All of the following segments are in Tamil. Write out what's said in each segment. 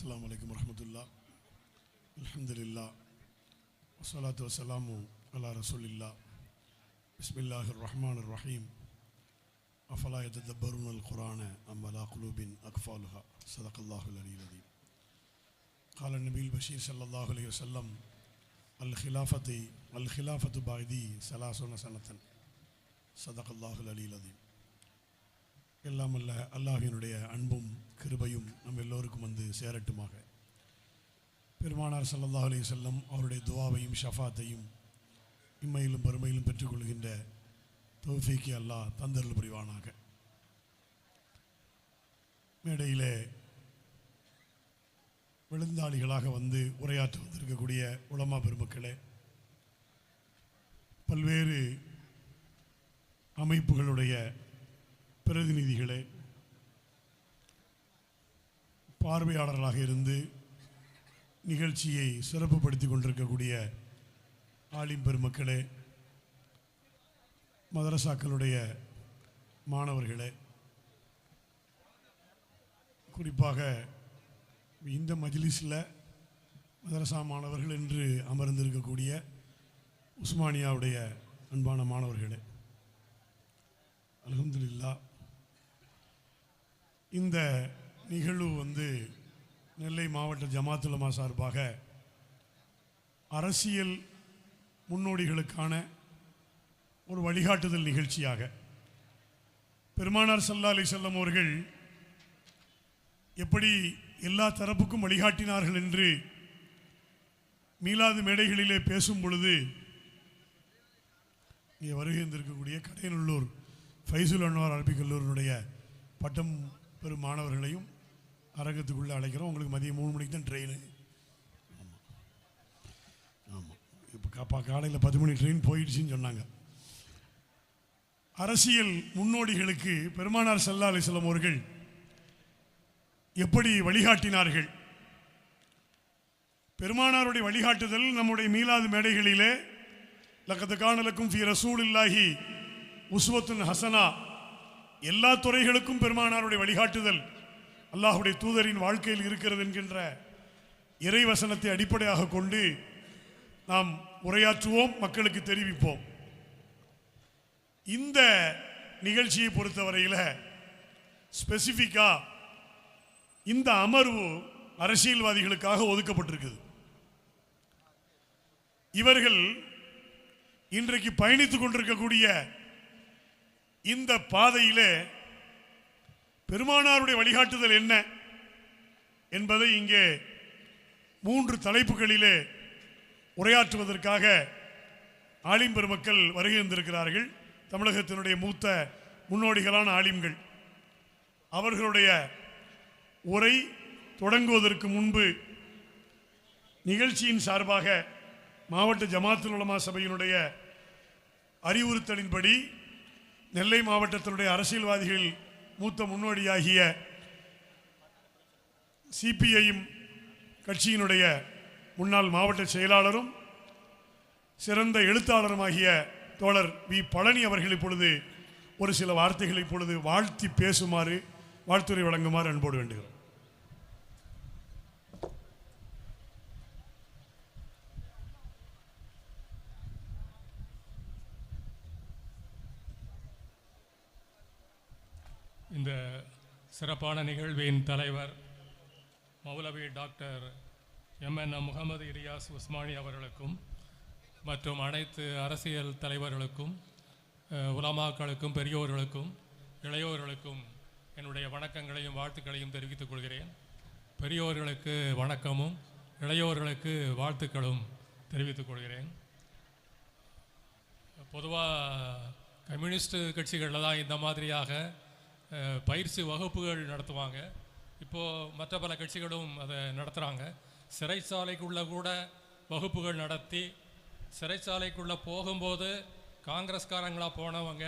السلام عليكم ورحمة الله. الحمد لله. والصلاة والسلام على رسول الله. بسم الله الرحمن الرحيم. أفلا يتدبرون القرآن أم على قلوب أقفالها؟ صدق الله العلي العظيم. قال النبي البشير صلى الله عليه وسلم الخلافة الخلافة بعدي ثلاثون سنة. صدق الله العلي العظيم. எல்லாம் அல்ல அல்லாஹினுடைய அன்பும் கிருபையும் நம் எல்லோருக்கும் வந்து சேரட்டுமாக. பெருமானார் சல்லா அலி செல்லம் அவருடைய துவாவையும் ஷஃபாத்தையும் இம்மையிலும் பெருமையிலும் பெற்றுக்கொள்கின்ற தோஃபிக்கு அல்லாஹ் தந்தருள் புரிவானாக. மேடையிலே விழுந்தாளிகளாக வந்து உரையாற்றி வந்திருக்கக்கூடிய உலமா பெருமக்களே பல்வேறு அமைப்புகளுடைய பிரதிநிதிகளே பார்வையாளர்களாக இருந்து நிகழ்ச்சியை சிறப்புப்படுத்தி கொண்டிருக்கக்கூடிய ஆலிம் பெருமக்களே மதரசாக்களுடைய மாணவர்களே குறிப்பாக இந்த மஜ்லிஸில் மதரசா மாணவர்கள் என்று அமர்ந்திருக்கக்கூடிய உஸ்மானியாவுடைய அன்பான மாணவர்களே அலமதுல்லா இந்த நிகழ்வு வந்து நெல்லை மாவட்ட ஜமாத்துலமா சார்பாக அரசியல் முன்னோடிகளுக்கான ஒரு வழிகாட்டுதல் நிகழ்ச்சியாக பெருமானார் சல்லா அலி செல்லம் அவர்கள் எப்படி எல்லா தரப்புக்கும் வழிகாட்டினார்கள் என்று மீளாது மேடைகளிலே பேசும் பொழுது இங்கே வருகை இருந்திருக்கக்கூடிய கடையநல்லூர் ஃபைசுல் அன்வார் அரபிக் கல்லூரினுடைய பட்டம் பெரும் மாணவர்களையும் அரங்கத்துக்குள்ளே அழைக்கிறோம். உங்களுக்கு மதியம் மூணு மணிக்கு தான் ட்ரெயின் ஆமாம் ஆமாம் இப்போ காப்பா காலையில் பத்து மணி ட்ரெயின் போயிடுச்சுன்னு சொன்னாங்க. அரசியல் முன்னோடிகளுக்கு பெருமானார் சல்லா அலிஸ்லாம் அவர்கள் எப்படி வழிகாட்டினார்கள்? பெருமானாருடைய வழிகாட்டுதல் நம்முடைய மீளாது மேடைகளிலே லக்கத்து காணலுக்கும் ஃபி ரசூலில்லாஹி உஸ்வத்துன் ஹசனா எல்லா துறைகளுக்கும் பெருமானாருடைய வழிகாட்டுதல் அல்லாஹுடைய தூதரின் வாழ்க்கையில் இருக்கிறது என்கின்ற இறைவசனத்தை அடிப்படையாக கொண்டு நாம் உரையாற்றுவோம் மக்களுக்கு தெரிவிப்போம். இந்த நிகழ்ச்சியை பொறுத்தவரையில் ஸ்பெசிஃபிக்காக இந்த அமர்வு அரசியல்வாதிகளுக்காக ஒதுக்கப்பட்டிருக்குது. இவர்கள் இன்றைக்கு பயணித்துக் கொண்டிருக்கக்கூடிய இந்த பாதையிலே பெருமானாருடைய வழிகாட்டுதல் என்ன என்பதை இங்கே மூன்று தலைப்புகளிலே உரையாற்றுவதற்காக ஆலிம் பெருமக்கள் வருகை இருந்திருக்கிறார்கள் தமிழகத்தினுடைய மூத்த முன்னோடிகளான ஆலிம்கள். அவர்களுடைய உரை தொடங்குவதற்கு முன்பு நிகழ்ச்சியின் சார்பாக மாவட்ட ஜமாத்துல் உலமா சபையினுடைய அறிவுறுத்தலின்படி நெல்லை மாவட்டத்தினுடைய அரசியல்வாதிகள் மூத்த முன்னோடியாகிய சிபிஐஎம் கட்சியினுடைய முன்னாள் மாவட்ட செயலாளரும் சிறந்த எழுத்தாளருமாகிய தோழர் வி. பழனி அவர்கள் இப்பொழுது ஒரு சில வார்த்தைகளை இப்பொழுது வாழ்த்தி பேசுமாறு வாழ்த்துறை வழங்குமாறு அன்போடு வேண்டுகிறோம் இந்த சிறப்பான நிகழ்வின் தலைவர் மௌலவி டாக்டர் எம்என்எம் முகமது இரியாஸ் உஸ்மானி அவர்களுக்கும் மற்றும் அனைத்து அரசியல் தலைவர்களுக்கும் உலமாக்களுக்கும் பெரியோர்களுக்கும் இளையோர்களுக்கும் என்னுடைய வணக்கங்களையும் வாழ்த்துக்களையும் தெரிவித்துக் கொள்கிறேன். பெரியோர்களுக்கு வணக்கமும் இளையோர்களுக்கு வாழ்த்துக்களும் தெரிவித்துக் கொள்கிறேன். பொதுவாக கம்யூனிஸ்ட் கட்சிகளில் தான் இந்த மாதிரியாக பயிற்சி வகுப்புகள் நடத்துவாங்க. இப்போது மற்ற பல கட்சிகளும் அதை நடத்துகிறாங்க சிறைச்சாலைக்குள்ளே கூட வகுப்புகள் நடத்தி சிறைச்சாலைக்குள்ளே போகும்போது காங்கிரஸ்காரங்களாக போனவங்க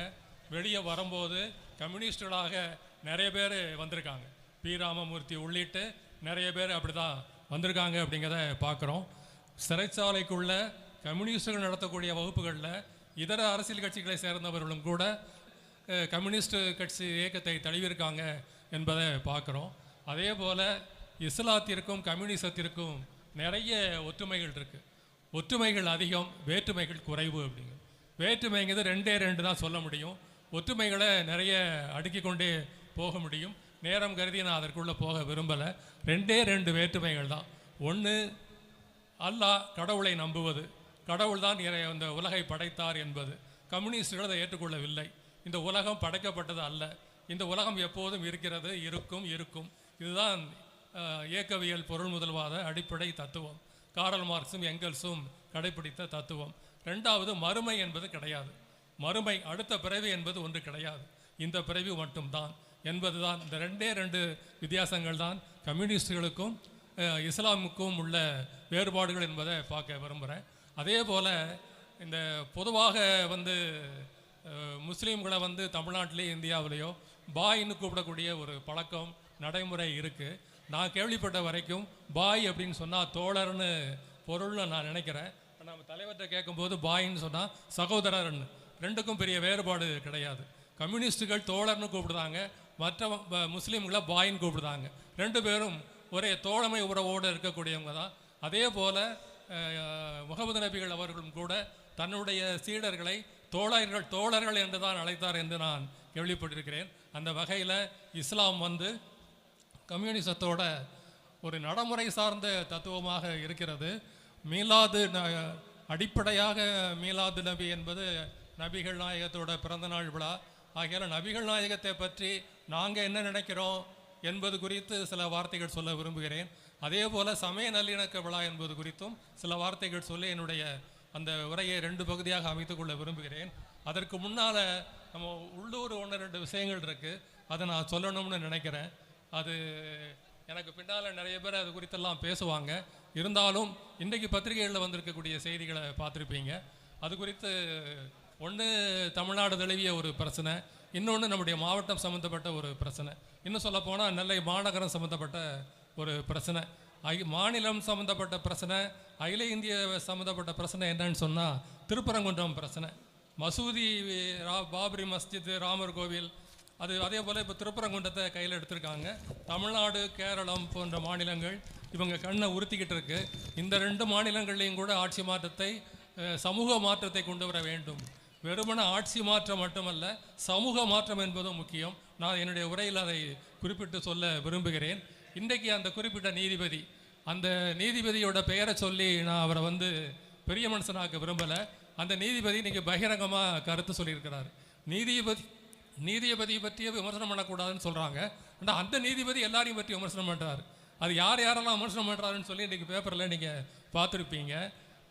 வெளியே வரும்போது கம்யூனிஸ்டுகளாக நிறைய பேர் வந்திருக்காங்க. பி. ராமமூர்த்தி உள்ளிட்டு நிறைய பேர் அப்படி தான் வந்திருக்காங்க அப்படிங்கிறத பார்க்குறோம் சிறைச்சாலைக்குள்ளே கம்யூனிஸ்டுகள் நடத்தக்கூடிய வகுப்புகளில் இதர அரசியல் கட்சிகளை சேர்ந்தவர்களும் கூட கம்யூனிஸ்ட் கட்சி இயக்கத்தை தழுவியிருக்காங்க என்பதை பார்க்குறோம். அதே போல் இஸ்லாத்திற்கும் கம்யூனிசத்திற்கும் நிறைய ஒற்றுமைகள் இருக்குது ஒற்றுமைகள் அதிகம் வேற்றுமைகள் குறைவு அப்படிங்க. வேற்றுமைங்கிறது ரெண்டே ரெண்டு தான் சொல்ல முடியும். ஒற்றுமைகளை நிறைய அடுக்கி கொண்டே போக முடியும். நேரம் கருதி நான் அதற்குள்ளே போக விரும்பலை. ரெண்டே ரெண்டு வேற்றுமைகள் தான். ஒன்று அல்லாஹ் கடவுளை நம்புவது. கடவுள் தான் இறை- இந்த உலகை படைத்தார் என்பது. கம்யூனிஸ்டுகள் அதை ஏற்றுக்கொள்ளவில்லை. இந்த உலகம் படைக்கப்பட்டது அல்ல. இந்த உலகம் எப்போதும் இருக்கிறது இருக்கும் இருக்கும். இதுதான் இயக்கவியல் பொருள் முதல்வாத அடிப்படை தத்துவம். காரல் மார்க்ஸும் எங்கெல்ஸும் கடைப்பிடித்த தத்துவம். ரெண்டாவது மறுமை என்பது கிடையாது. மறுமை அடுத்த பிறவி என்பது ஒன்று கிடையாது. இந்த பிறவி மட்டும்தான். என்பதுதான் இந்த ரெண்டே ரெண்டு வித்தியாசங்கள் தான். கம்யூனிஸ்டுகளுக்கும் இஸ்லாமுக்கும் உள்ள வேறுபாடுகள் என்பதை பார்க்க விரும்புகிறேன் அதே போல் இந்த பொதுவாக வந்து முஸ்லீம்களை வந்து தமிழ்நாட்டிலேயோ இந்தியாவிலேயோ பாய்ன்னு கூப்பிடக்கூடிய ஒரு பழக்கம் நடைமுறை இருக்குது நான் கேள்விப்பட்ட வரைக்கும் பாய் அப்படின்னு சொன்னால் தோழர்னு பொருள்னு நான் நினைக்கிறேன். நம்ம தலைவர்கிட்ட கேட்கும்போது பாயின்னு சொன்னால் சகோதரர்னு. ரெண்டுக்கும் பெரிய வேறுபாடு கிடையாது. கம்யூனிஸ்டுகள் தோழர்னு கூப்பிடுறாங்க மற்ற முஸ்லீம்களை பாயின்னு கூப்பிடுறாங்க. ரெண்டு பேரும் ஒரே தோழமை உறவோடு இருக்கக்கூடியவங்க தான். அதே போல் முகமது நபிகள் அவர்களும் கூட தன்னுடைய சீடர்களை தோழர்கள் தோழர்கள் என்று தான் அழைத்தார் என்று நான் கேள்விப்பட்டிருக்கிறேன். அந்த வகையில் இஸ்லாம் வந்து கம்யூனிசத்தோட ஒரு நடைமுறை சார்ந்த தத்துவமாக இருக்கிறது. மீலாது ந- அடிப்படையாக மீலாது நபி என்பது நபிகள் நாயகத்தோட பிறந்தநாள் விழா. ஆகையால நபிகள் நாயகத்தை பற்றி நாங்கள் என்ன நினைக்கிறோம் என்பது குறித்து சில வார்த்தைகள் சொல்ல விரும்புகிறேன். அதே போல் சமய நல்லிணக்க விழா என்பது குறித்தும் சில வார்த்தைகள் சொல்லி என்னுடைய அந்த உரையை ரெண்டு பகுதியாக அமைத்துக் கொள்ள விரும்புகிறேன். அதற்கு முன்னால் நம்ம உள்ளூர் ஒன்று ரெண்டு விஷயங்கள் இருக்குது அதை நான் சொல்லணும்னு நினைக்கிறேன். அது எனக்கு பின்னால் நிறைய பேர் அது குறித்தெல்லாம் பேசுவாங்க. இருந்தாலும் இன்றைக்கு பத்திரிகைகளில் வந்திருக்கக்கூடிய செய்திகளை பார்த்துருப்பீங்க. அது குறித்து ஒன்று தமிழ்நாடு தழுவிய ஒரு பிரச்சனை இன்னொன்று நம்முடைய மாவட்டம் சம்மந்தப்பட்ட ஒரு பிரச்சனை. இன்னும் சொல்லப்போனால் நெல்லை மாநகரம் சம்மந்தப்பட்ட ஒரு பிரச்சனை. மாநிலம் சம்மந்தப்பட்ட பிரச்சனை அகில இந்திய சம்மந்தப்பட்ட பிரச்சனை என்னன்னு சொன்னால் திருப்பரங்குன்றம் பிரச்சனை. மசூதி ரா- பாபரி மஸ்ஜித் ராமர் கோவில் அது அதே போல் இப்போ திருப்பரங்குன்றத்தை கையில் எடுத்திருக்காங்க. தமிழ்நாடு கேரளம் போன்ற மாநிலங்கள் இவங்க கண்ணை உறுத்திக்கிட்டு இருக்கு. இந்த ரெண்டு மாநிலங்கள்லையும் கூட ஆட்சி மாற்றத்தை சமூக மாற்றத்தை கொண்டு வர வேண்டும். வெறுமன ஆட்சி மாற்றம் மட்டுமல்ல சமூக மாற்றம் என்பதும் முக்கியம். நான் என்னுடைய உரையில் அதை குறிப்பிட்டு சொல்ல விரும்புகிறேன். இன்றைக்கு அந்த குறிப்பிட்ட நீதிபதி அந்த நீதிபதியோட பெயரை சொல்லி நான் அவரை வந்து பெரிய மனுஷனாக்க விரும்பலை. அந்த நீதிபதி இன்றைக்கி பகிரங்கமாக கருத்து சொல்லியிருக்கிறார். நீதிபதி நீதிபதியை பற்றிய விமர்சனம் பண்ணக்கூடாதுன்னு சொல்கிறாங்க ஆனால் அந்த நீதிபதி எல்லாரையும் பற்றி விமர்சனம் பண்ணுறார் அது யார் யாரெல்லாம் விமர்சனம் பண்ணுறாருன்னு சொல்லி இன்றைக்கி பேப்பரில் நீங்கள் பார்த்துருப்பீங்க.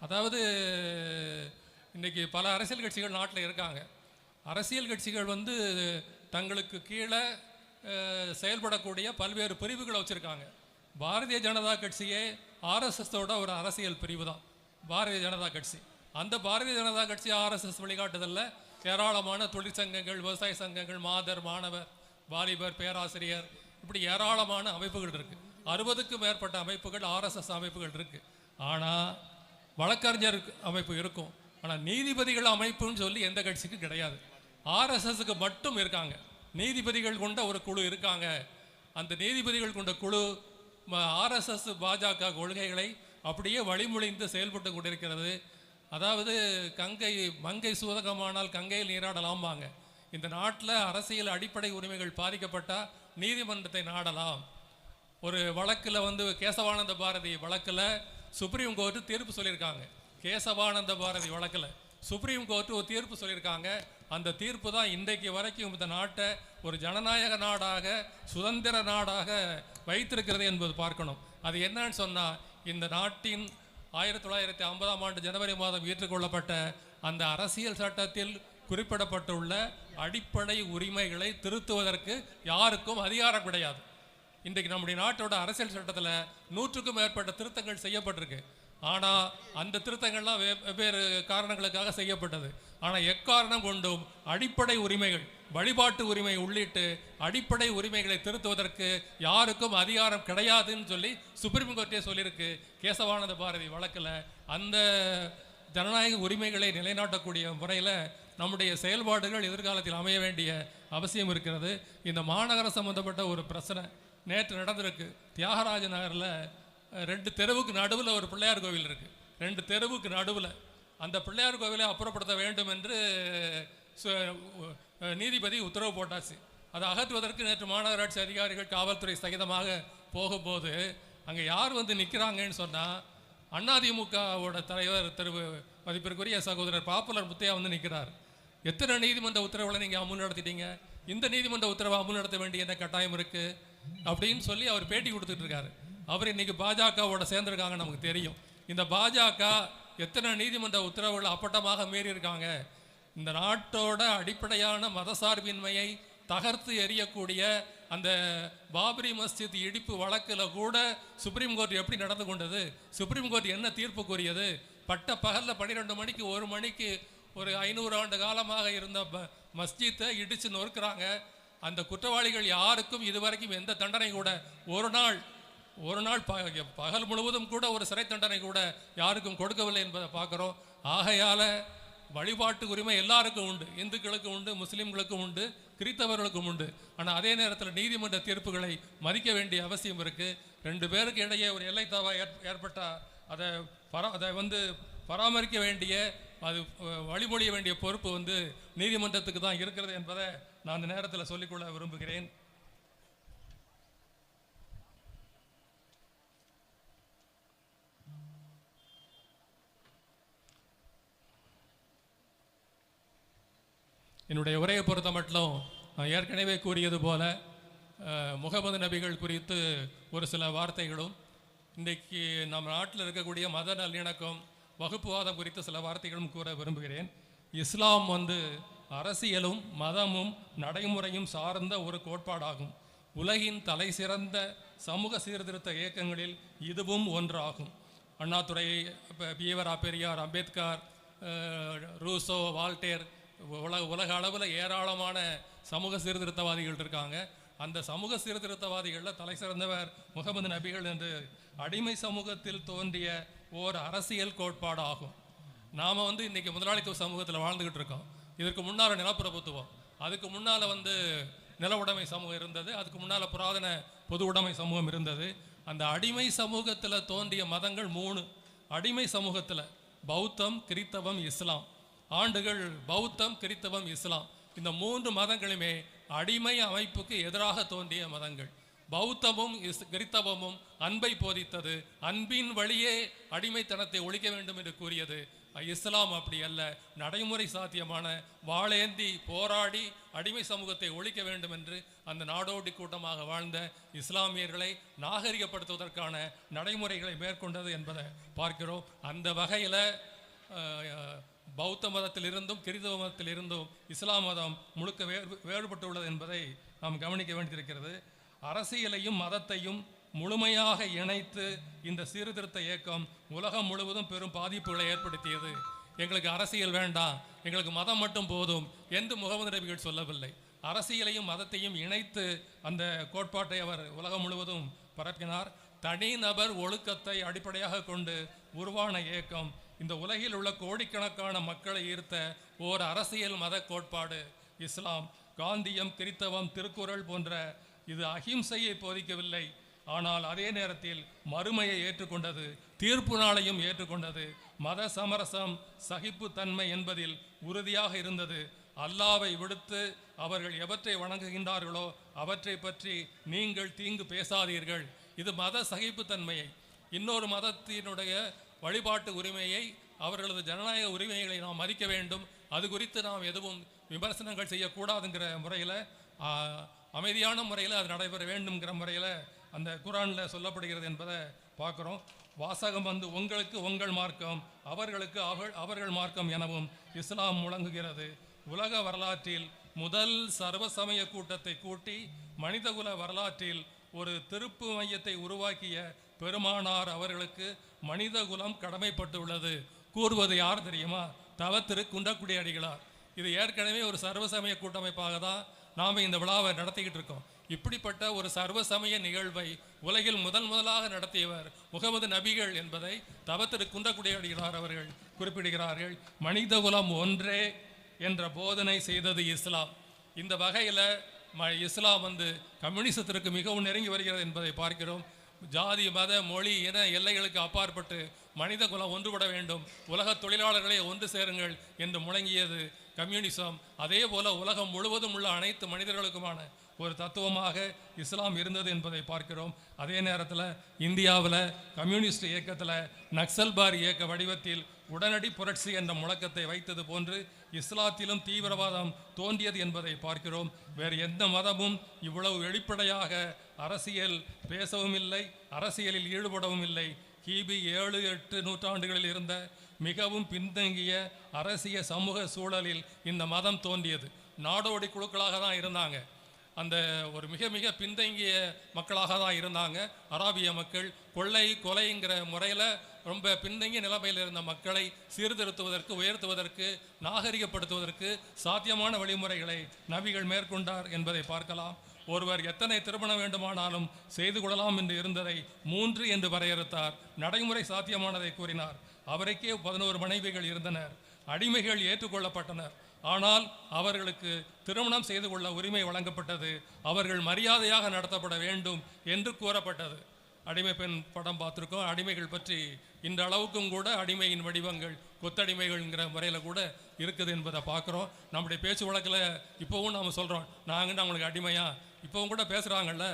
அதாவது இன்றைக்கி பல அரசியல் கட்சிகள் நாட்டில் இருக்காங்க. அரசியல் கட்சிகள் வந்து தங்களுக்கு கீழே செயல்படக்கூடிய பல்வேறு பிரிவுகளை வச்சுருக்காங்க. பாரதிய ஜனதா கட்சியே ஆர்எஸ்எஸோட ஒரு அரசியல் பிரிவு தான். பாரதிய ஜனதா கட்சி. அந்த பாரதிய ஜனதா கட்சி ஆர்எஸ்எஸ் வழிகாட்டுதலில் ஏராளமான தொழிற்சங்கங்கள் விவசாய சங்கங்கள் மாதர் மாணவர் வாலிபர் பேராசிரியர் இப்படி ஏராளமான அமைப்புகள் இருக்குது அறுபதுக்கும் மேற்பட்ட அமைப்புகள் ஆர்எஸ்எஸ் அமைப்புகள் இருக்குது ஆனால் வழக்கறிஞர் அமைப்பு இருக்கும். ஆனால் நீதிபதிகள் அமைப்புன்னு சொல்லி எந்த கட்சிக்கும் கிடையாது. ஆர்எஸ்எஸ்க்கு மட்டும் இருக்காங்க. நீதிபதிகள் கொண்ட ஒரு குழு இருக்காங்க. அந்த நீதிபதிகள் கொண்ட குழு ஆர்எஸ்எஸ் பாஜக கொள்கைகளை அப்படியே வழிமொழிந்து செயல்பட்டு கொண்டிருக்கிறது. அதாவது கங்கை மங்கை சூதகமானால் கங்கையில் நீராடலாம்பாங்க. இந்த நாட்டில் அரசியல் அடிப்படை உரிமைகள் பாதிக்கப்பட்டால் நீதிமன்றத்தை நாடலாம். ஒரு வழக்கில் வந்து கேசவானந்த பாரதி வழக்கில் சுப்ரீம் கோர்ட்டு தீர்ப்பு சொல்லியிருக்காங்க. கேசவானந்த பாரதி வழக்கில் சுப்ரீம் கோர்ட்டு ஒரு தீர்ப்பு சொல்லியிருக்காங்க. அந்த தீர்ப்பு தான் இன்றைக்கு வரைக்கும் இந்த நாட்டை ஒரு ஜனநாயக நாடாக சுதந்திர நாடாக வைத்திருக்கிறது என்பது பார்க்கணும். அது என்னன்னு சொன்னால் இந்த நாட்டின் ஆயிரத்தி தொள்ளாயிரத்தி ஐம்பதாம் ஆண்டு ஜனவரி மாதம் ஏற்றுக்கொள்ளப்பட்ட அந்த அரசியல் சட்டத்தில் குறிப்பிடப்பட்டுள்ள அடிப்படை உரிமைகளை திருத்துவதற்கு யாருக்கும் அதிகாரம் கிடையாது. இன்றைக்கு நம்முடைய நாட்டோட அரசியல் சட்டத்தில் நூற்றுக்கும் மேற்பட்ட திருத்தங்கள் செய்யப்பட்டிருக்கு. ஆனால் அந்த திருத்தங்கள்லாம் வெவ்வேறு காரணங்களுக்காக செய்யப்பட்டது. ஆனால் எக்காரணம் கொண்டும் அடிப்படை உரிமைகள் வழிபாட்டு உரிமை உள்ளிட்டு அடிப்படை உரிமைகளை திருத்துவதற்கு யாருக்கும் அதிகாரம் கிடையாதுன்னு சொல்லி சுப்ரீம் கோர்ட்டே சொல்லியிருக்கு. கேசவானந்த பாரதி வழக்கில் அந்த ஜனநாயக உரிமைகளை நிலைநாட்டக்கூடிய முறையில் நம்முடைய செயல்பாடுகள் எதிர்காலத்தில் அமைய வேண்டிய அவசியம் இருக்கிறது. இந்த மாநகரம் சம்பந்தப்பட்ட ஒரு பிரச்சனை நேற்று நடந்திருக்கு. தியாகராஜ நகரில் ரெண்டு தெருவுக்கு நடுவில் ஒரு பிள்ளையார் கோவில் இருக்குது ரெண்டு தெருவுக்கு நடுவில் அந்த பிள்ளையார் கோவிலை அப்புறப்படுத்த வேண்டும் என்று சு- நீதிபதி உத்தரவு போட்டாச்சு. அதை அகற்றுவதற்கு நேற்று மாநகராட்சி அதிகாரிகள் காவல்துறை சகிதமாக போகும்போது அங்கே யார் வந்து நிற்கிறாங்கன்னு சொன்னால் அதிமுகவோட தலைவர் திரு மதிப்பிற்குரிய சகோதரர் பாப்புலர் முத்தையா வந்து நிற்கிறார் எத்தனை நீதிமன்ற உத்தரவுகளை நீங்கள் அமுல் நடத்திட்டீங்க? இந்த நீதிமன்ற உத்தரவை அமுல் நடத்த வேண்டிய என்ன கட்டாயம் இருக்குது அப்படின்னு சொல்லி அவர் பேட்டி கொடுத்துட்டு இருக்காரு. அவர் இன்னைக்கு பாஜகவோட சேர்ந்துருக்காங்க நமக்கு தெரியும். இந்த பாஜக எத்தனை நீதிமன்ற உத்தரவுகள் அப்பட்டமாக மீறியிருக்காங்க? இந்த நாட்டோட அடிப்படையான மதசார்பின்மையை தகர்த்து எறியக்கூடிய அந்த பாபரி மஸ்ஜித் இடிப்பு வழக்கில் கூட சுப்ரீம் கோர்ட் எப்படி நடந்து கொண்டது? சுப்ரீம் கோர்ட் என்ன தீர்ப்பு கூறியது? பட்ட பகலில் பன்னிரெண்டு மணிக்கு ஒரு மணிக்கு ஒரு ஐநூறு ஆண்டு காலமாக இருந்த மஸ்ஜித்தை இடித்து நொறுக்கிறாங்க. அந்த குற்றவாளிகள் யாருக்கும் இதுவரைக்கும் எந்த தண்டனை கூட ஒரு நாள் ஒரு நாள் பகல் முழுவதும் கூட ஒரு சிறை தண்டனை கூட யாருக்கும் கொடுக்கவில்லை என்பதை பார்க்குறோம். ஆகையால் வழிபாட்டு உரிமை எல்லாருக்கும் உண்டு. இந்துக்களுக்கும் உண்டு முஸ்லீம்களுக்கும் உண்டு கிறித்தவர்களுக்கும் உண்டு. ஆனால் அதே நேரத்தில் நீதிமன்ற தீர்ப்புகளை மதிக்க வேண்டிய அவசியம் இருக்குது ரெண்டு பேருக்கு இடையே ஒரு எல்லை தவா ஏற்- அதை பரா அதை வந்து பராமரிக்க வேண்டிய அது வழிமொழிய வேண்டிய பொறுப்பு வந்து நீதிமன்றத்துக்கு தான் இருக்கிறது என்பதை நான் அந்த நேரத்தில் சொல்லிக்கொள்ள விரும்புகிறேன். என்னுடைய உரையை பொறுத்த மட்டும் நான் ஏற்கனவே கூறியது போல முகமது நபிகள் குறித்து ஒரு சில வார்த்தைகளும் இன்றைக்கு நம் நாட்டில் இருக்கக்கூடிய மத நல்லிணக்கம் வகுப்புவாதம் குறித்த சில வார்த்தைகளும் கூற விரும்புகிறேன். இஸ்லாம் வந்து அரசியலும் மதமும் நடைமுறையும் சார்ந்த ஒரு கோட்பாடாகும். உலகின் தலை சிறந்த சமூக சீர்திருத்த இயக்கங்களில் இதுவும் ஒன்றாகும். அண்ணாதுரை இப்போ பியவரா பெரியார் அம்பேத்கர் ரூசோ வால்டேர் உலக உலக அளவில் ஏராளமான சமூக சீர்திருத்தவாதிகள் இருக்காங்க. அந்த சமூக சீர்திருத்தவாதிகளில் தலை சிறந்தவர் முகமது நபிகள் என்று அடிமை சமூகத்தில் தோன்றிய ஓர் அரசியல் கோட்பாடு ஆகும். நாம் வந்து இன்னைக்கு முதலாளித்துவ சமூகத்தில் வாழ்ந்துக்கிட்டு இருக்கோம். இதற்கு முன்னால் நிலப்பிரபுத்துவம் அதுக்கு முன்னால் வந்து நில உடைமை சமூகம் இருந்தது. அதுக்கு முன்னால் புராதன பொது உடைமை சமூகம் இருந்தது. அந்த அடிமை சமூகத்தில் தோன்றிய மதங்கள் மூணு. அடிமை சமூகத்தில் பௌத்தம் கிறித்தவம் இஸ்லாம். ஆண்டுகள் பௌத்தம் கிறித்தவம் இஸ்லாம். இந்த மூன்று மதங்களுமே அடிமை அமைப்புக்கு எதிராக தோன்றிய மதங்கள். பௌத்தமும் இஸ் கிறித்தவமும் அன்பை போதித்தது. அன்பின் வழியே அடிமைத்தனத்தை ஒழிக்க வேண்டும் என்று கூறியது. இஸ்லாம் அப்படி அல்ல. நடைமுறை சாத்தியமான வாளேந்தி போராடி அடிமை சமூகத்தை ஒழிக்க வேண்டும் என்று அந்த நாடோடி கூட்டமாக வாழ்ந்த இஸ்லாமியர்களை நாகரிகப்படுத்துவதற்கான நடைமுறைகளை மேற்கொண்டது என்பதை பார்க்கிறோம். அந்த வகையில் பௌத்த மதத்திலிருந்தும் கிறிதவ மதத்திலிருந்தும் இஸ்லாம் மதம் முழுக்க வேறு வேறுபட்டுள்ளது என்பதை நாம் கவனிக்க வேண்டியிருக்கிறது. அரசியலையும் மதத்தையும் முழுமையாக இணைத்து இந்த சீர்திருத்த இயக்கம் உலகம் முழுவதும் பெரும் பாதிப்புகளை ஏற்படுத்தியது. எங்களுக்கு அரசியல் வேண்டாம். எங்களுக்கு மதம் மட்டும் போதும் என்று முகமது நபிகள் சொல்லவில்லை. அரசியலையும் மதத்தையும் இணைத்து அந்த கோட்பாட்டை அவர் உலகம் முழுவதும் பரப்பினார். தனிநபர் ஒழுக்கத்தை அடிப்படையாக கொண்டு உருவான இயக்கம் இந்த உலகில் உள்ள கோடிக்கணக்கான மக்களை ஈர்த்த ஓர் அரசியல் மத கோட்பாடு. இஸ்லாம் காந்தியம் கிறித்தவம் திருக்குறள் போன்ற இது அஹிம்சையை போதிக்கவில்லை. ஆனால் அதே நேரத்தில் மறுமையை ஏற்றுக்கொண்டது தீர்ப்பு நாளையும் ஏற்றுக்கொண்டது. மத சமரசம் சகிப்புத்தன்மை என்பதில் உறுதியாக இருந்தது. அல்லாவை விடுத்து அவர்கள் எவற்றை வணங்குகின்றார்களோ அவற்றை பற்றி நீங்கள் தீங்கு பேசாதீர்கள். இது மத சகிப்புத்தன்மையை. இன்னொரு மதத்தினுடைய வழிபாட்டு உரிமையை அவர்களது ஜனநாயக உரிமைகளை நாம் மதிக்க வேண்டும். அது குறித்து நாம் எதுவும் விமர்சனங்கள் செய்யக்கூடாதுங்கிற முறையில் அமைதியான முறையில் அது நடைபெற வேண்டும்ங்கிற முறையில் அந்த குரானில் சொல்லப்படுகிறது என்பதை பார்க்குறோம். வாசகம் வந்து உங்களுக்கு உங்கள் மார்க்கம் அவர்களுக்கு அவள் அவர்கள் மார்க்கம் எனவும் இஸ்லாம் முழங்குகிறது. உலக வரலாற்றில் முதல் சர்வசமய கூட்டத்தை கூட்டி மனிதகுல வரலாற்றில் ஒரு திருப்பு மையத்தை உருவாக்கிய பெருமானார் அவர்களுக்கு மனிதகுலம் கடமைப்பட்டுள்ளது. கூறுவது யார் தெரியுமா? தவ திரு குன்றக்குடி அடிகளார் இது ஏற்கனவே ஒரு சர்வசமய கூட்டமைப்பாக தான் நாம் இந்த விழாவை நடத்திக்கிட்டு இருக்கோம். இப்படிப்பட்ட ஒரு சர்வசமய நிகழ்வை உலகில் முதன் முதலாக நடத்தியவர் முகமது நபிகள் என்பதை தவ திரு குன்றக்குடி அடிகளார் அவர்கள் குறிப்பிடுகிறார்கள். மனிதகுலம் ஒன்றே என்ற போதனை செய்தது இஸ்லாம். இந்த வகையில் ம இஸ்லாம் வந்து கம்யூனிசத்திற்கு மிகவும் நெருங்கி வருகிறது என்பதை பார்க்கிறோம். ஜாதி மத மொழி இன எல்லைகளுக்கு அப்பாற்பட்டு மனித குலம் ஒன்றுபட வேண்டும். உலக தொழிலாளர்களை ஒன்று சேருங்கள் என்று முழங்கியது கம்யூனிசம். அதே போல உலகம் முழுவதும் உள்ள அனைத்து மனிதர்களுக்குமான ஒரு தத்துவமாக இஸ்லாம் இருந்தது என்பதை பார்க்கிறோம். அதே நேரத்தில் இந்தியாவில் கம்யூனிஸ்ட் இயக்கத்தில் நக்சல்பார் இயக்க வடிவத்தில் உடனடி புரட்சி என்ற முழக்கத்தை வைத்தது போன்று இஸ்லாத்திலும் தீவிரவாதம் தோன்றியது என்பதை பார்க்கிறோம். வேறு எந்த மதமும் இவ்வளவு வெளிப்படையாக அரசியல் பேசவும் இல்லை அரசியலில் ஈடுபடவும் இல்லை. கிபி ஏழு எட்டு நூற்றாண்டுகளில் இருந்த மிகவும் பின்தங்கிய அரசிய சமூக சூழலில் இந்த மதம் தோன்றியது. நாடோடி குழுக்களாக தான் இருந்தாங்க. அந்த ஒரு மிக மிக பின்தங்கிய மக்களாக தான் இருந்தாங்க. அராபிய மக்கள் கொள்ளை கொலைங்கிற முறையில் ரொம்ப பின்தங்கிய நிலைமையில் இருந்த மக்களை சீர்திருத்துவதற்கு உயர்த்துவதற்கு நாகரிகப்படுத்துவதற்கு சாத்தியமான வழிமுறைகளை நபிகள் மேற்கொண்டார் என்பதை பார்க்கலாம். ஒருவர் எத்தனை திருமணம் வேண்டுமானாலும் செய்து கொள்ளலாம் என்று இருந்ததை மூன்று என்று வரையறுத்தார். நடைமுறை சாத்தியமானதை கூறினார். அவருக்கே பதினோரு மனைவிகள் இருந்தனர். அடிமைகள் ஏற்றுக்கொள்ளப்பட்டனர். ஆனால் அவர்களுக்கு திருமணம் செய்து கொள்ள உரிமை வழங்கப்பட்டது. அவர்கள் மரியாதையாக நடத்தப்பட வேண்டும் என்று கூறப்பட்டது. அடிமை பெண் படம் பார்த்துருக்கோம். அடிமைகள் பற்றி இந்த அளவுக்கும் கூட அடிமையின் வடிவங்கள் கொத்தடிமைகள்ங்கிற முறையில் கூட இருக்குது என்பதை பார்க்குறோம். நம்முடைய பேச்சு வழக்கில் இப்போவும் நாம் சொல்கிறோம் நாங்கள் அவங்களுக்கு அடிமையாக இப்போவும் கூட பேசுகிறாங்கல்ல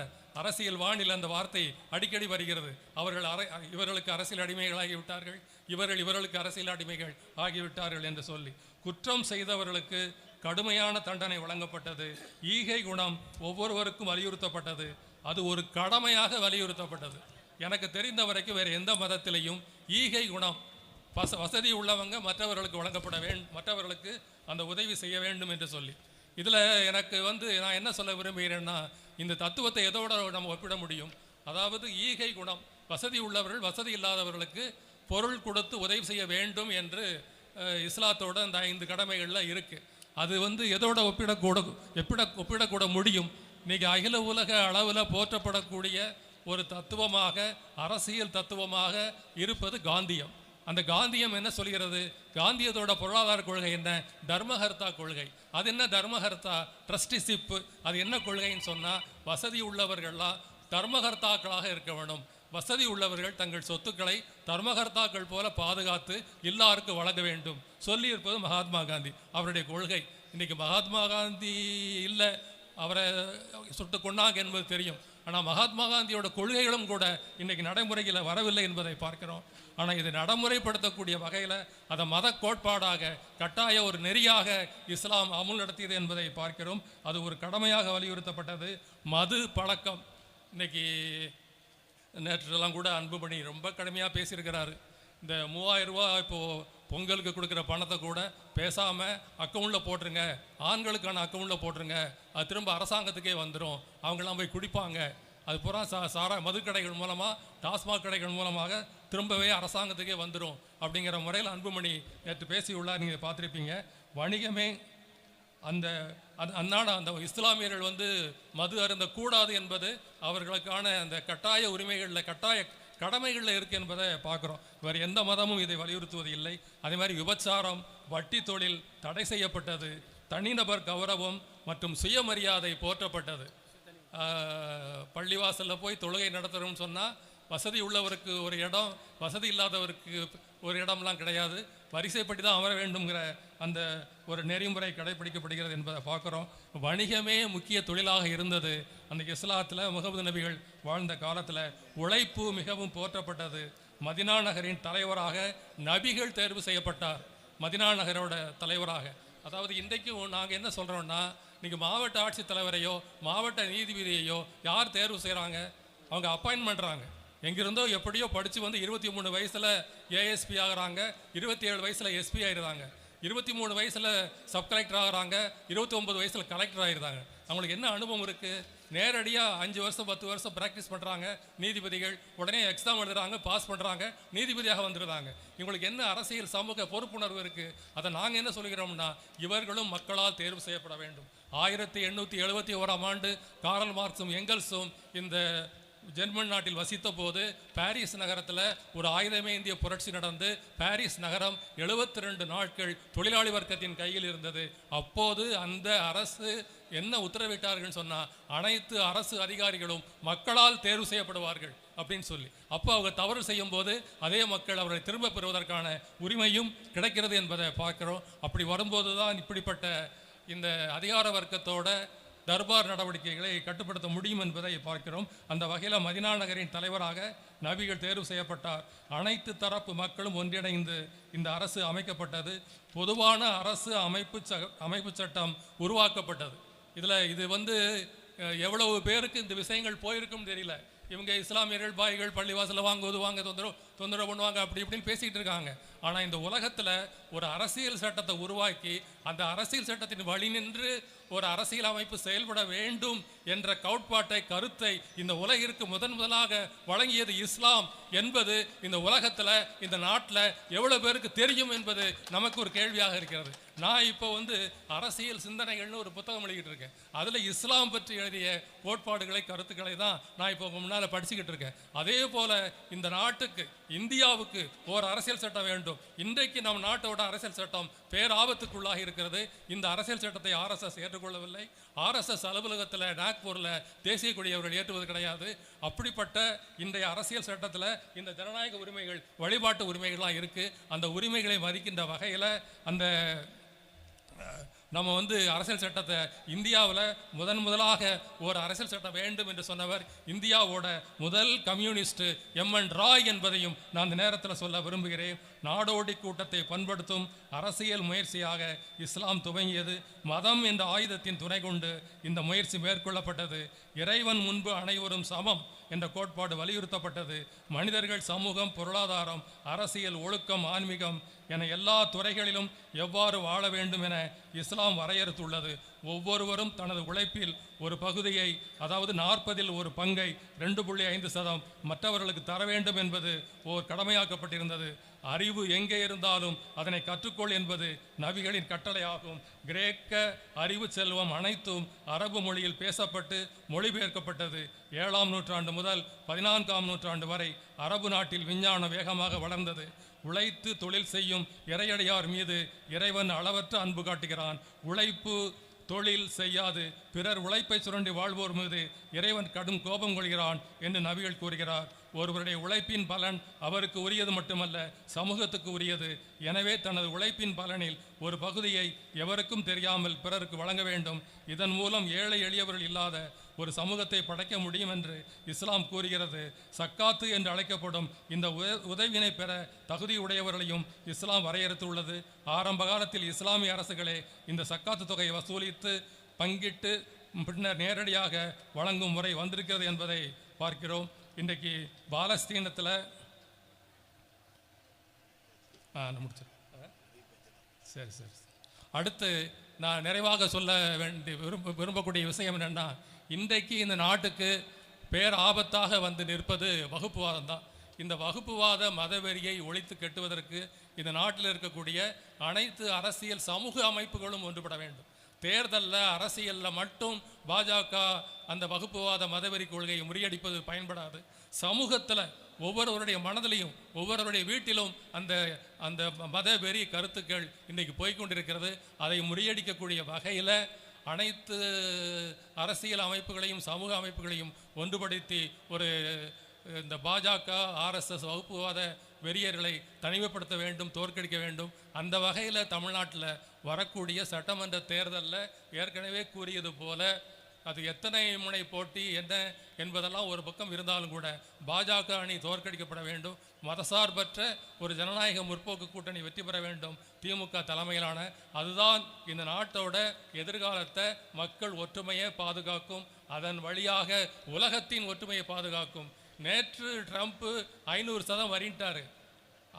அரசியல் வானில் அந்த வார்த்தை அடிக்கடி வருகிறது. அவர்கள் அரை இவர்களுக்கு அரசியல் அடிமைகள் ஆகிவிட்டார்கள் இவர்கள் இவர்களுக்கு அரசியல் அடிமைகள் ஆகிவிட்டார்கள் என்று சொல்லி. குற்றம் செய்தவர்களுக்கு கடுமையான தண்டனை வழங்கப்பட்டது. ஈகை குணம் ஒவ்வொருவருக்கும் வலியுறுத்தப்பட்டது. அது ஒரு கடமையாக வலியுறுத்தப்பட்டது. எனக்கு தெரிந்த வரைக்கும் வேறு எந்த மதத்திலையும் ஈகை குணம் வச வசதி உள்ளவங்க மற்றவர்களுக்கு வழங்கப்பட வேண்டும் மற்றவர்களுக்கு அந்த உதவி செய்ய வேண்டும் என்று சொல்லி. இதில் எனக்கு வந்து நான் என்ன சொல்ல விரும்புகிறேன்னா இந்த தத்துவத்தை எதோட நம்ம ஒப்பிட முடியும்? அதாவது ஈகை குணம் வசதி உள்ளவர்கள் வசதி இல்லாதவர்களுக்கு பொருள் கொடுத்து உதவி செய்ய வேண்டும் என்று இஸ்லாத்தோட இந்த ஐந்து கடமைகளில் இருக்குது அது வந்து எதோட ஒப்பிடக்கூட எப்பிட ஒப்பிடக்கூட முடியும்? இன்றைக்கி அகில உலக அளவில் போற்றப்படக்கூடிய ஒரு தத்துவமாக அரசியல் தத்துவமாக இருப்பது காந்தியம். அந்த காந்தியம் என்ன சொல்கிறது? காந்தியத்தோட பொருளாதார கொள்கை என்ன? தர்மஹர்த்தா கொள்கை. அது என்ன தர்மஹர்த்தா? ட்ரஸ்டிஷிப் அது என்ன கொள்கைன்னு சொன்னால் வசதி உள்ளவர்கள்லாம் தர்மகர்த்தாக்களாக இருக்க வேண்டும் வசதி உள்ளவர்கள் தங்கள் சொத்துக்களை தர்மகர்த்தாக்கள் போல பாதுகாத்து எல்லாருக்கும் வழங்க வேண்டும். சொல்லியிருப்பது மகாத்மா காந்தி. அவருடைய கொள்கை. இன்னைக்கு மகாத்மா காந்தி இல்லை. அவரை சுட்டு கொண்டாங்க என்பது தெரியும். ஆனால் மகாத்மா காந்தியோட கொள்கைகளும் கூட இன்றைக்கி நடைமுறையில் வரவில்லை என்பதை பார்க்கிறோம். ஆனால் இதை நடைமுறைப்படுத்தக்கூடிய வகையில் அதை மத கோட்பாடாக கட்டாய ஒரு நெறியாக இஸ்லாம் அமுல் நடத்தியது என்பதை பார்க்கிறோம். அது ஒரு கடமையாக வலியுறுத்தப்பட்டது. மது பழக்கம். இன்னைக்கு நேற்றெல்லாம் கூட அன்புமணி ரொம்ப கடுமையாக பேசியிருக்கிறாரு. இந்த மூவாயிரம் ரூபா இப்போது பொங்கலுக்கு கொடுக்குற பணத்தை கூட பேசாமல் அக்கௌண்ட்டில் போட்டுருங்க. ஆண்களுக்கான அக்கௌண்ட்டில் போட்டுருங்க. அது திரும்ப அரசாங்கத்துக்கே வந்துடும் அவங்களாம் போய் குடிப்பாங்க. அது பூரா சா சாரா மதுக்கடைகள் மூலமாக டாஸ்மாக் கடைகள் மூலமாக திரும்பவே அரசாங்கத்துக்கே வந்துடும் அப்படிங்கிற முறையில் அன்புமணி நேற்று பேசியுள்ளார். நீங்கள் பார்த்துருப்பீங்க. வணிகமே அந்த அந் அன்னாட அந்த இஸ்லாமியர்கள் வந்து மது அருந்த கூடாது என்பது அவர்களுக்கான அந்த கட்டாய உரிமைகளில் கட்டாய கடமைகளில் இருக்குது என்பதை பார்க்குறோம். வேறு எந்த மதமும் இதை வலியுறுத்துவது இல்லை. அதே மாதிரி விபச்சாரம் வட்டி தொழில் தடை செய்யப்பட்டது தனிநபர் கௌரவம் மற்றும் சுயமரியாதை போற்றப்பட்டது. பள்ளிவாசலில் போய் தொழுகை நடத்துகிறோம்னு சொன்னால் வசதி உள்ளவருக்கு ஒரு இடம் வசதி இல்லாதவருக்கு ஒரு இடம்லாம் கிடையாது. வரிசைப்படி தான் அமர வேண்டுங்கிற அந்த ஒரு நெறிமுறை கடைபிடிக்கப்படுகிறது என்பதை பார்க்குறோம். வணிகமே முக்கிய தொழிலாக இருந்தது. அந்த இஸ்லாத்தில் முகமது நபிகள் வாழ்ந்த காலத்தில் உழைப்பு மிகவும் போற்றப்பட்டது. மதினா நகரின் தலைவராக நபிகள் தேர்வு செய்யப்பட்டார். மதினா நகரோட தலைவராக. அதாவது இன்றைக்கும் நாங்கள் என்ன சொல்கிறோம்னா இன்றைக்கி மாவட்ட ஆட்சித்தலைவரையோ மாவட்ட நீதிபதியையோ யார் தேர்வு செய்கிறாங்க அவங்க அப்பாயின்ட் பண்ணுறாங்க எங்கிருந்தோ எப்படியோ படித்து வந்து இருபத்தி மூணு வயசில் ஏஎஸ்பி ஆகிறாங்க இருபத்தி ஏழு வயசில் எஸ்பி ஆகிடுறாங்க இருபத்தி மூணு வயசில் சப் கலெக்டர் ஆகிறாங்க இருபத்தி ஒம்பது வயசில் கலெக்டர் ஆகிடுறாங்க அவங்களுக்கு என்ன அனுபவம் இருக்குது நேரடியாக அஞ்சு வருஷம் பத்து வருஷம் ப்ராக்டிஸ் பண்ணுறாங்க நீதிபதிகள் உடனே எக்ஸாம் எழுதுறாங்க பாஸ் பண்ணுறாங்க நீதிபதியாக வந்துடுறாங்க. இவங்களுக்கு என்ன அரசியல் சமூக பொறுப்புணர்வு இருக்குது அதை நாங்கள் என்ன சொல்கிறோம்னா இவர்களும் மக்களால் தேர்வு செய்யப்பட வேண்டும். ஆயிரத்தி எண்ணூற்றி எழுபத்தி ஓராம் ஆண்டு காரல் மார்க்ஸும் எங்கல்ஸும் இந்த ஜெர்மன் நாட்டில் வசித்த போது பாரிஸ் நகரத்தில் ஒரு ஆயுதமே இந்திய புரட்சி நடந்து பாரிஸ் நகரம் 72 ரெண்டு நாட்கள் தொழிலாளி வர்க்கத்தின் கையில் இருந்தது. அப்போது அந்த அரசு என்ன உத்தரவிட்டார்கள் சொன்னால் அனைத்து அரசு அதிகாரிகளும் மக்களால் தேர்வு செய்யப்படுவார்கள் அப்படின்னு சொல்லி. அப்போ அவங்க தவறு செய்யும் போது அதே மக்கள் அவரை திரும்ப பெறுவதற்கான உரிமையும் கிடைக்கிறது என்பதை பார்க்குறோம். அப்படி வரும்போது தான் இப்படிப்பட்ட இந்த அதிகார வர்க்கத்தோட தர்பார் நடவடிக்கைகளை கட்டுப்படுத்த முடியும் என்பதை பார்க்கிறோம். அந்த வகையில் மதினா நகரின் தலைவராக நபிகள் தேர்வு செய்யப்பட்டார். அனைத்து தரப்பு மக்களும் ஒன்றிணைந்து இந்த அரசு அமைக்கப்பட்டது. பொதுவான அரசு அமைப்பு ச அமைப்பு சட்டம் உருவாக்கப்பட்டது. இதில் இது வந்து எவ்வளவு பேருக்கு இந்த விஷயங்கள் போயிருக்கும் தெரியல. இவங்க இஸ்லாமியர்கள் பாய்கள் பள்ளிவாசலில் வாங்குவது வாங்க தொந்தரவு தொந்தரவு பண்ணுவாங்க அப்படி இப்படின்னு பேசிக்கிட்டு இருக்காங்க. ஆனால் இந்த உலகத்தில் ஒரு அரசியல் சட்டத்தை உருவாக்கி அந்த அரசியல் சட்டத்தின் வழி நின்று ஒரு அரசியல் அமைப்பு செயல்பட வேண்டும் என்ற கோட்பாட்டை கருத்தை இந்த உலகிற்கு முதன் முதலாக வழங்கியது இஸ்லாம் என்பது இந்த உலகத்தில் இந்த நாட்டில் எவ்வளோ பேருக்கு தெரியும் என்பது நமக்கு ஒரு கேள்வியாக இருக்கிறது. நான் இப்போ வந்து அரசியல் சிந்தனைகள்னு ஒரு புத்தகம் எழுதிட்டு இருக்கேன். அதில் இஸ்லாம் பற்றி எழுதிய கோட்பாடுகளை கருத்துக்களை தான் நான் இப்போ முன்னால் படிச்சுக்கிட்டு இருக்கேன். அதே போல இந்த நாட்டுக்கு இந்தியாவுக்கு ஒரு அரசியல் சட்டம் வேண்டும். இன்றைக்கு நம் நாட்டோட அரசியல் சட்டம் பேராபத்துக்குள்ளாக இருக்கிறது. இந்த அரசியல் சட்டத்தை ஆர்எஸ்எஸ் ஏற்றுக்கொள்ளவில்லை. ஆர்எஸ்எஸ் அலுவலகத்தில் நாக்பூரில் தேசிய கொடி அவர்கள் ஏற்றுவது கிடையாது. அப்படிப்பட்ட இன்றைய அரசியல் சட்டத்தில் இந்த ஜனநாயக உரிமைகள் வழிபாட்டு உரிமைகள்லாம் இருக்குது அந்த உரிமைகளை மதிக்கின்ற வகையில் அந்த நம்ம வந்து அரசியல் சட்டத்தை இந்தியாவில் முதன் முதலாக ஒரு அரசியல் சட்டம் வேண்டும் என்று சொன்னவர் இந்தியாவோட முதல் கம்யூனிஸ்ட் எம்என் ராய் என்பதையும் நான் இந்த நேரத்தில் சொல்ல விரும்புகிறேன். நாடோடி கூட்டத்தை பண்படுத்தும் அரசியல் முயற்சியாக இஸ்லாம் துவங்கியது. மதம் என்ற ஆயுதத்தின் துணை கொண்டு இந்த முயற்சி மேற்கொள்ளப்பட்டது. இறைவன் முன்பு அனைவரும் சமம் என்ற கோட்பாடு வலியுறுத்தப்பட்டது. மனிதர்கள் சமூகம் பொருளாதாரம் அரசியல் ஒழுக்கம் ஆன்மீகம் என எல்லா துறைகளிலும் எவ்வாறு வாழ வேண்டும் என இஸ்லாம் வரையறுத்துள்ளது. ஒவ்வொருவரும் தனது உழைப்பில் ஒரு பகுதியை அதாவது நாற்பதில் ஒரு பங்கை ரெண்டு புள்ளி ஐந்து சதம் மற்றவர்களுக்கு தர வேண்டும் என்பது ஓர் கடமையாக்கப்பட்டிருந்தது. அறிவு எங்கே இருந்தாலும் அதனை கற்றுக்கொள் என்பது நபிகளின் கட்டளையாகும். கிரேக்க அறிவு செல்வம் அனைத்தும் அரபு மொழியில் பேசப்பட்டு மொழிபெயர்க்கப்பட்டது. ஏழாம் நூற்றாண்டு முதல் பதினான்காம் நூற்றாண்டு வரை அரபு நாட்டில் விஞ்ஞானம் வேகமாக வளர்ந்தது. உழைத்து தொழில் செய்யும் இறையடையார் மீது இறைவன் அளவற்ற அன்பு காட்டுகிறான். உழைப்பு தொழில் செய்யாது. பிறர் உழைப்பை சுரண்டி வாழ்வோர் மீது இறைவன் கடும் கோபம் கொள்கிறான் என்று நபிகள் கூறுகிறார். ஒருவருடைய உழைப்பின் பலன் அவருக்கு உரியது மட்டுமல்ல சமூகத்துக்கு உரியது. எனவே தனது உழைப்பின் பலனில் ஒரு பகுதியை எவருக்கும் தெரியாமல் பிறருக்கு வழங்க வேண்டும். இதன் மூலம் ஏழை எளியவர்கள் இல்லாத ஒரு சமூகத்தை படைக்க முடியும் என்று இஸ்லாம் கூறுகிறது. சக்காத்து என்று அழைக்கப்படும் இந்த உத- உதவியினை பெற தகுதியுடையவர்களையும் இஸ்லாம் வரையறுத்துள்ளது. ஆரம்ப காலத்தில் இஸ்லாமிய அரசுகளே இந்த சக்காத்து தொகையை வசூலித்து பங்கிட்டு பின்னர் நேரடியாக வழங்கும் முறை வந்திருக்கிறது என்பதை பார்க்கிறோம். இன்றைக்கு பாலஸ்தீனத்தில் சரி சரி அடுத்து நான் நிறைவாக சொல்ல வேண்டிய விரும்ப விரும்பக்கூடிய விஷயம் என்னென்னா இன்றைக்கு இந்த நாட்டுக்கு பேர் ஆபத்தாக வந்து நிற்பது வகுப்புவாதம் தான் இந்த வகுப்புவாத மதவெறியை ஒழித்து கெட்டுவதற்கு இந்த நாட்டில் இருக்கக்கூடிய அனைத்து அரசியல் சமூக அமைப்புகளும் ஒன்றுபட வேண்டும். தேர்தலில் அரசியலில் மட்டும் பாஜக அந்த வகுப்புவாத மதவெறி கொள்கையை முறியடிப்பது பயன்படாது. சமூகத்தில் ஒவ்வொருவருடைய மனதிலையும் ஒவ்வொருவருடைய வீட்டிலும் அந்த அந்த மதவெறி கருத்துக்கள் இன்றைக்கு போய்கொண்டிருக்கிறது அதை முறியடிக்கக்கூடிய வகையில் அனைத்து அரசியல் அமைப்புகளையும் சமூக அமைப்புகளையும் ஒன்றுபடுத்தி ஒரு இந்த பாஜக ஆர்எஸ்எஸ் வகுப்புவாத வெறியர்களை தனிமைப்படுத்த வேண்டும் தோற்கடிக்க வேண்டும். அந்த வகையில் தமிழ்நாட்டில் வரக்கூடிய சட்டமன்ற தேர்தலில் ஏற்கனவே கூறியது போல அது எத்தனை முனை போட்டி என்ன என்பதெல்லாம் ஒரு பக்கம் இருந்தாலும் கூட பாஜக அணி தோற்கடிக்கப்பட வேண்டும். மதசார்பற்ற ஒரு ஜனநாயக முற்போக்கு கூட்டணி வெற்றி பெற வேண்டும் திமுக தலைமையிலான. அதுதான் இந்த நாட்டோட எதிர்காலத்தை மக்கள் ஒற்றுமையை பாதுகாக்கும் அதன் வழியாக உலகத்தின் ஒற்றுமையை பாதுகாக்கும். நேற்று ட்ரம்ப்பு ஐநூறு சதம் வரின்ட்டாரு.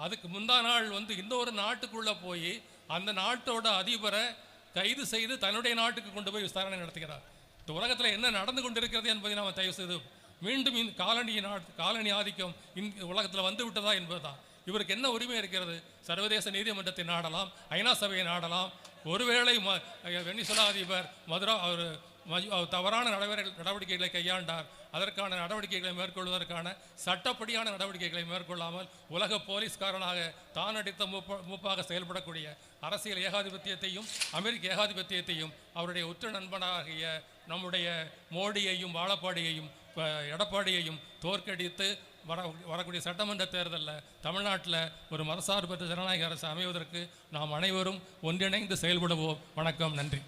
அதுக்கு முந்தா நாள் வந்து இன்னொரு நாட்டுக்குள்ளே போய் அந்த நாட்டோட அதிபரை கைது செய்து தன்னுடைய நாட்டுக்கு கொண்டு போய் விசாரணை நடத்துகிறார். இந்த உலகத்தில் என்ன நடந்து கொண்டிருக்கிறது என்பதை நாம் தயவு செய்து மீண்டும் இந்த காலனி காலனி ஆதிக்கம் இந்த உலகத்தில் வந்து விட்டதா என்பதுதான். இவருக்கு என்ன உரிமை இருக்கிறது? சர்வதேச நீதிமன்றத்தை நாடலாம் ஐநா சபையை நாடலாம். ஒருவேளை ம வெனிசுலா அதிபர் மதுரா அவர் அவர் தவறான நடவடிக்கை நடவடிக்கைகளை கையாண்டார். அதற்கான நடவடிக்கைகளை மேற்கொள்வதற்கான சட்டப்படியான நடவடிக்கைகளை மேற்கொள்ளாமல் உலக போலீஸ்காரனாக தான் அடித்த மூப்ப மூப்பாக செயல்படக்கூடிய அரசியல் ஏகாதிபத்தியத்தையும் அமெரிக்க ஏகாதிபத்தியத்தையும் அவருடைய உற்ற நண்பனாகிய நம்முடைய மோடியையும் வாழப்பாடியையும் எடப்பாடியையும் தோற்கடித்து வர வரக்கூடிய சட்டமன்ற தேர்தலில் தமிழ்நாட்டில் ஒரு மதசார்பற்ற ஜனநாயக அரசு அமைவதற்கு நாம் அனைவரும் ஒன்றிணைந்து செயல்படுவோம். வணக்கம் நன்றி.